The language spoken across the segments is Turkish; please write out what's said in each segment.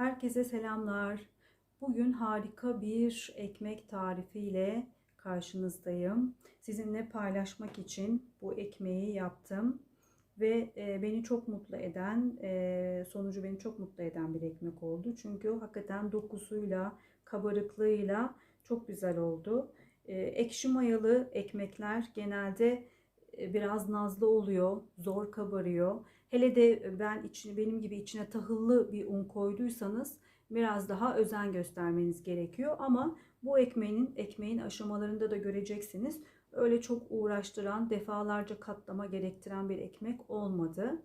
Herkese selamlar. Bugün harika bir ekmek tarifiyle karşınızdayım. Sizinle paylaşmak için bu ekmeği yaptım ve e, beni çok mutlu eden, e, sonucu beni çok mutlu eden bir ekmek oldu. Çünkü hakikaten dokusuyla, kabarıklığıyla çok güzel oldu. E, ekşi mayalı ekmekler genelde biraz nazlı oluyor, zor kabarıyor. Hele de ben içine, benim gibi içine tahıllı bir un koyduysanız biraz daha özen göstermeniz gerekiyor. Ama bu ekmeğin ekmeğin aşamalarında da göreceksiniz. Öyle çok uğraştıran, defalarca katlama gerektiren bir ekmek olmadı.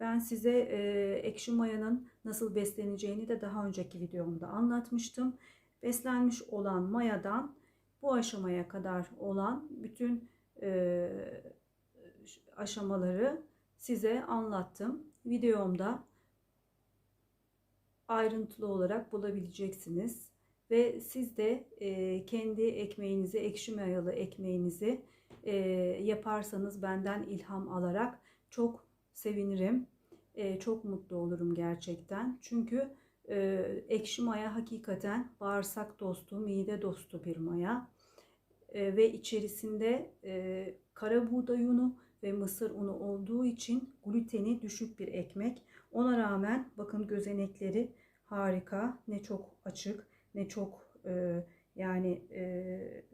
Ben size e, ekşi mayanın nasıl besleneceğini de daha önceki videomda anlatmıştım. Beslenmiş olan mayadan bu aşamaya kadar olan bütün e, aşamaları size anlattım. Videomda ayrıntılı olarak bulabileceksiniz. Ve siz de e, kendi ekmeğinizi, ekşi mayalı ekmeğinizi e, yaparsanız benden ilham alarak çok sevinirim. E, çok mutlu olurum gerçekten. Çünkü e, ekşi maya hakikaten bağırsak dostu, mide dostu bir maya. E, ve içerisinde e, kara buğday unu ve mısır unu olduğu için gluteni düşük bir ekmek. Ona rağmen bakın gözenekleri harika. Ne çok açık ne çok e, yani e,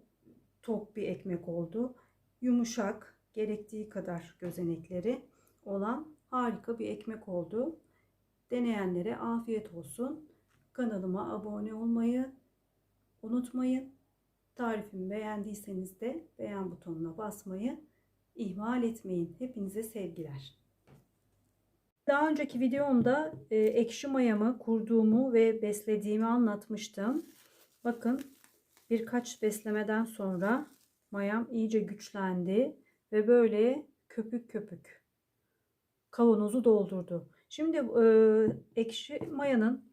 tok bir ekmek oldu. Yumuşak gerektiği kadar gözenekleri olan harika bir ekmek oldu. Deneyenlere afiyet olsun. Kanalıma abone olmayı unutmayın. Tarifimi beğendiyseniz de beğen butonuna basmayı ihmal etmeyin. Hepinize sevgiler. Daha önceki videomda e, ekşi mayamı kurduğumu ve beslediğimi anlatmıştım. Bakın birkaç beslemeden sonra mayam iyice güçlendi ve böyle köpük köpük kavanozu doldurdu. Şimdi e, ekşi mayanın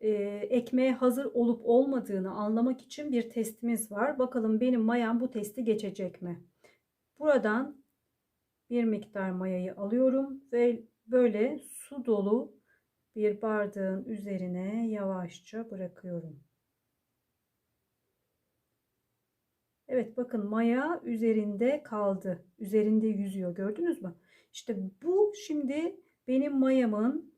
e, ekmeğe hazır olup olmadığını anlamak için bir testimiz var. Bakalım benim mayam bu testi geçecek mi? Buradan bir miktar mayayı alıyorum ve böyle su dolu bir bardağın üzerine yavaşça bırakıyorum. Evet bakın maya üzerinde kaldı. Üzerinde yüzüyor. Gördünüz mü? İşte bu şimdi benim mayamın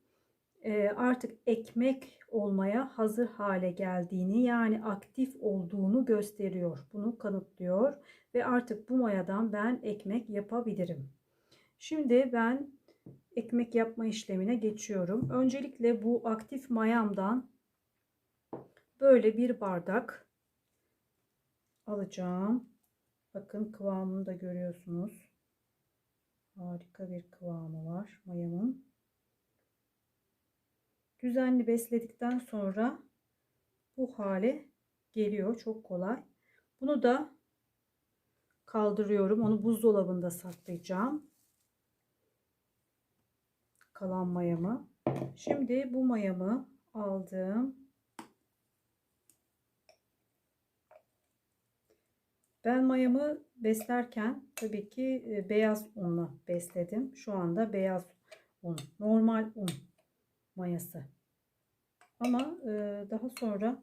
artık ekmek olmaya hazır hale geldiğini yani aktif olduğunu gösteriyor. Bunu kanıtlıyor ve artık bu mayadan ben ekmek yapabilirim. Şimdi ben ekmek yapma işlemine geçiyorum. Öncelikle bu aktif mayamdan böyle bir bardak alacağım. Bakın kıvamını da görüyorsunuz. Harika bir kıvamı var mayamın. Düzenli besledikten sonra bu hale geliyor. Çok kolay. Bunu da kaldırıyorum. Onu buzdolabında saklayacağım. Kalan mayamı. Şimdi bu mayamı aldım. Ben mayamı beslerken tabii ki e, beyaz unla besledim. Şu anda beyaz un, normal un mayası. Ama e, daha sonra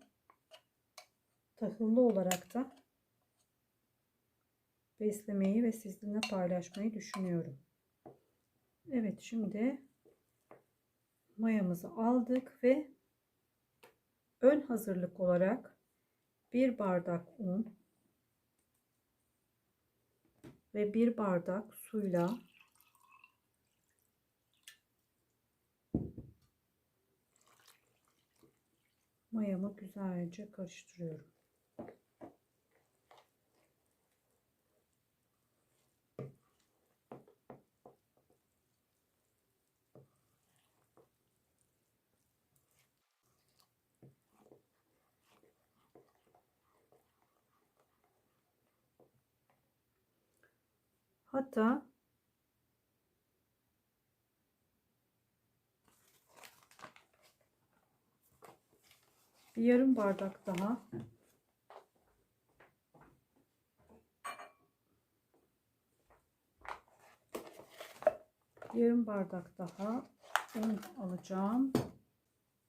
tahıllı olarak da beslemeyi ve sizinle paylaşmayı düşünüyorum. Evet şimdi mayamızı aldık ve ön hazırlık olarak bir bardak un ve bir bardak suyla mayamı güzelce karıştırıyorum. Hatta bir yarım bardak daha yarım bardak daha un alacağım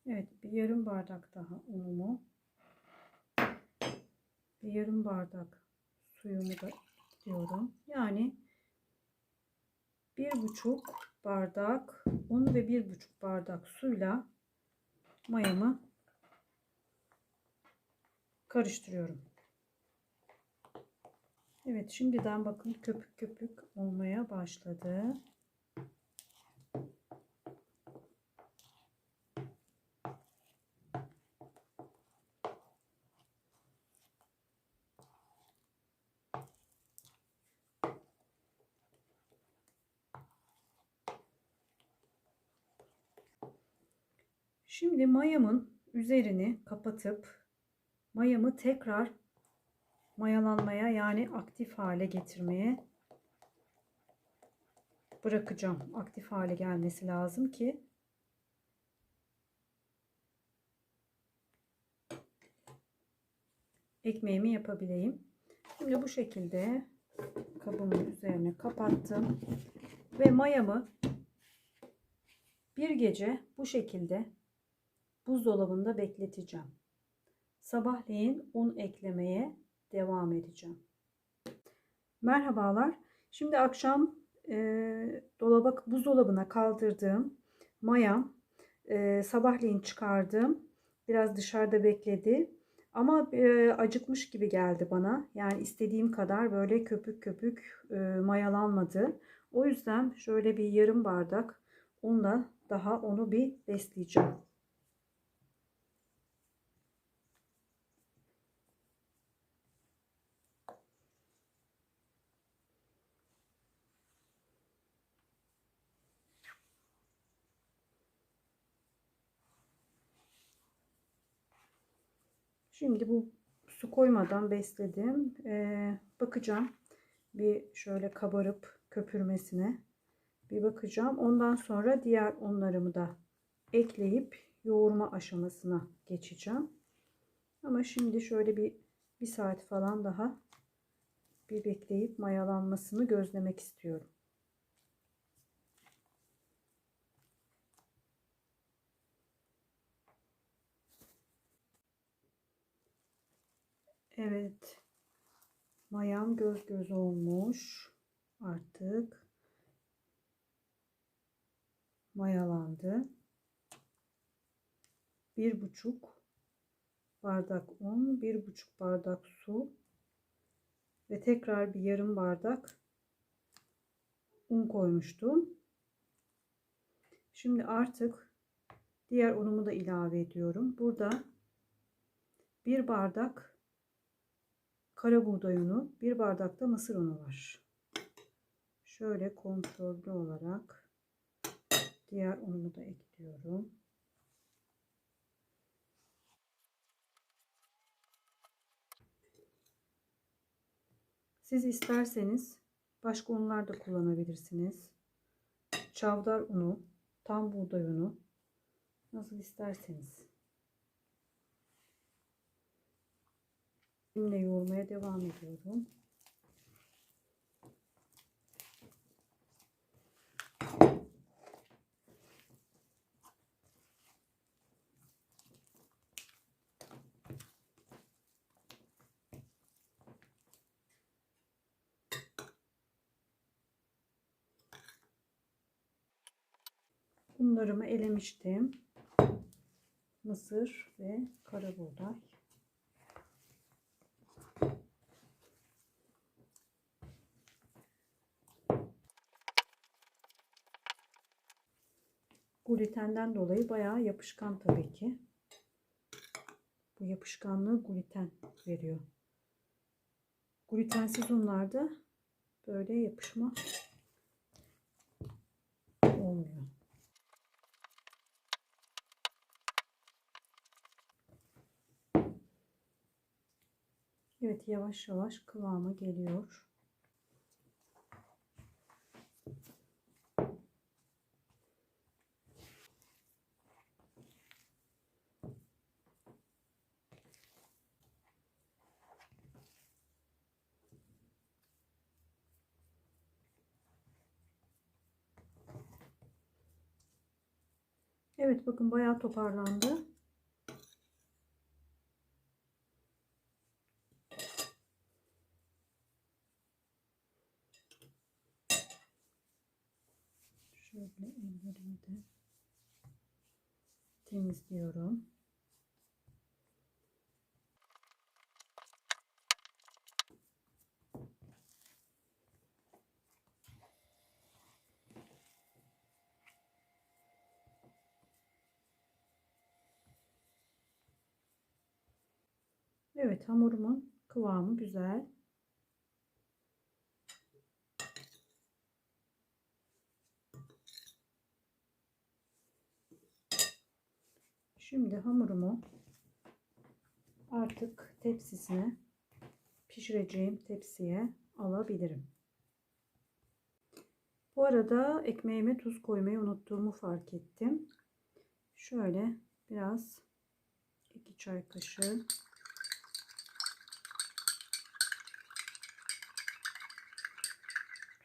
Evet bir yarım bardak daha unumu. Bir yarım bardak suyumu da ekliyorum. Yani bir buçuk bardak un ve bir buçuk bardak suyla mayamı karıştırıyorum. Evet şimdiden bakın köpük köpük olmaya başladı. Şimdi mayamın üzerini kapatıp mayamı tekrar mayalanmaya yani aktif hale getirmeye bırakacağım. Aktif hale gelmesi lazım ki ekmeğimi yapabileyim. Şimdi bu şekilde kabımın üzerine kapattım ve mayamı bir gece bu şekilde buzdolabında bekleteceğim. Sabahleyin un eklemeye devam edeceğim. Merhabalar. Şimdi akşam e, dolaba, buzdolabına kaldırdığım mayam e, sabahleyin çıkardım. Biraz dışarıda bekledi. Ama e, acıkmış gibi geldi bana. Yani istediğim kadar böyle köpük köpük e, mayalanmadı. O yüzden şöyle bir yarım bardak unla daha onu bir besleyeceğim. Şimdi bu su koymadan besledim. Ee, bakacağım. Bir şöyle kabarıp köpürmesine bir bakacağım. Ondan sonra diğer unlarımı da ekleyip yoğurma aşamasına geçeceğim. Ama şimdi şöyle bir bir saat falan daha bir bekleyip mayalanmasını gözlemek istiyorum. Evet. Mayam göz göz olmuş. Artık mayalandı. Bir buçuk bardak un, bir buçuk bardak su ve tekrar bir yarım bardak un koymuştum. Şimdi artık diğer unumu da ilave ediyorum. Burada bir bardak kara buğday unu, bir bardak da mısır unu var. Şöyle kontrollü olarak diğer unumu da ekliyorum. Siz isterseniz başka unlar da kullanabilirsiniz. Çavdar unu, tam buğday unu nasıl isterseniz. Elimle yoğurmaya devam ediyorum. Bunlarımı elemiştim. Mısır ve kara Glutenden dolayı bayağı yapışkan tabii ki. Bu yapışkanlığı gluten veriyor. Glutensiz unlarda böyle yapışma olmuyor. Evet yavaş yavaş kıvama geliyor. Evet bakın bayağı toparlandı. Şöyle ellerimi de temizliyorum. Evet hamurumun kıvamı güzel. Şimdi hamurumu artık tepsisine pişireceğim tepsiye alabilirim. Bu arada ekmeğime tuz koymayı unuttuğumu fark ettim. Şöyle biraz 2 çay kaşığı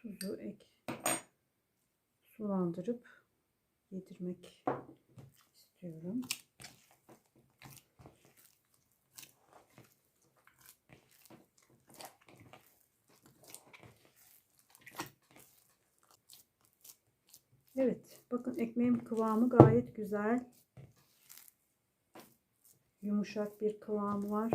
tuzu ek sulandırıp yedirmek istiyorum. Evet, bakın ekmeğim kıvamı gayet güzel. Yumuşak bir kıvamı var.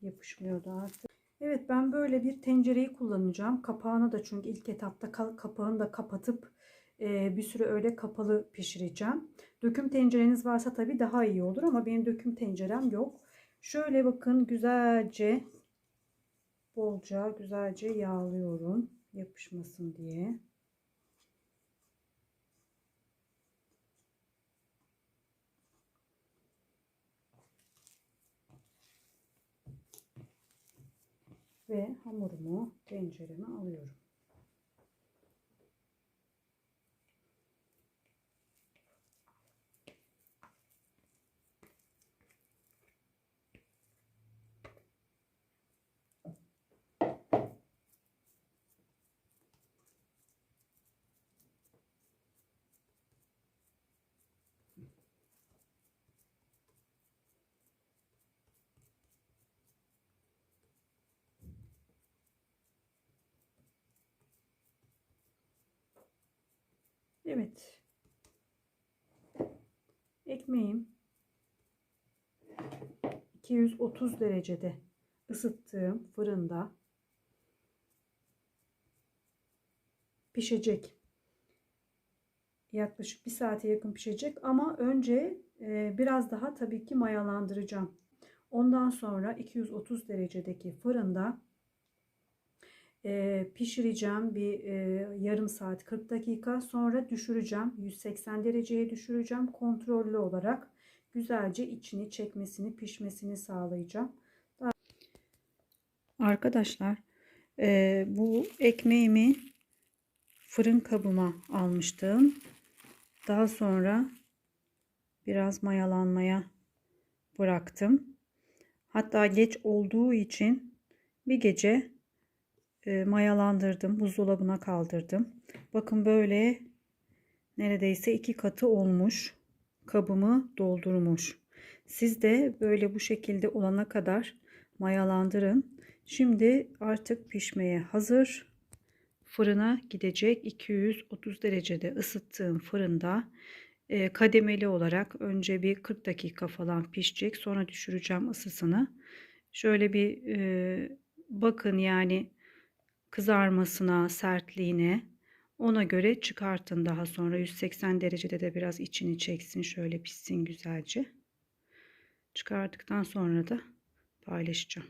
Yapışmıyor da artık. Evet ben böyle bir tencereyi kullanacağım. Kapağını da çünkü ilk etapta kapağını da kapatıp e, bir süre öyle kapalı pişireceğim. Döküm tencereniz varsa tabii daha iyi olur ama benim döküm tencerem yok. Şöyle bakın güzelce bolca güzelce yağlıyorum yapışmasın diye. Ve hamurumu tencereme alıyorum. Evet. Ekmeğim 230 derecede ısıttığım fırında pişecek. Yaklaşık bir saate yakın pişecek ama önce e, biraz daha tabii ki mayalandıracağım. Ondan sonra 230 derecedeki fırında e, pişireceğim bir e, yarım saat 40 dakika sonra düşüreceğim 180 dereceye düşüreceğim kontrollü olarak güzelce içini çekmesini pişmesini sağlayacağım. Daha... Arkadaşlar e, bu ekmeğimi fırın kabıma almıştım. Daha sonra biraz mayalanmaya bıraktım. Hatta geç olduğu için bir gece e, mayalandırdım. Buzdolabına kaldırdım. Bakın böyle neredeyse iki katı olmuş. Kabımı doldurmuş. Siz de böyle bu şekilde olana kadar mayalandırın. Şimdi artık pişmeye hazır. Fırına gidecek 230 derecede ısıttığım fırında e, kademeli olarak önce bir 40 dakika falan pişecek. Sonra düşüreceğim ısısını. Şöyle bir e, bakın yani kızarmasına, sertliğine ona göre çıkartın daha sonra 180 derecede de biraz içini çeksin şöyle pişsin güzelce. Çıkardıktan sonra da paylaşacağım.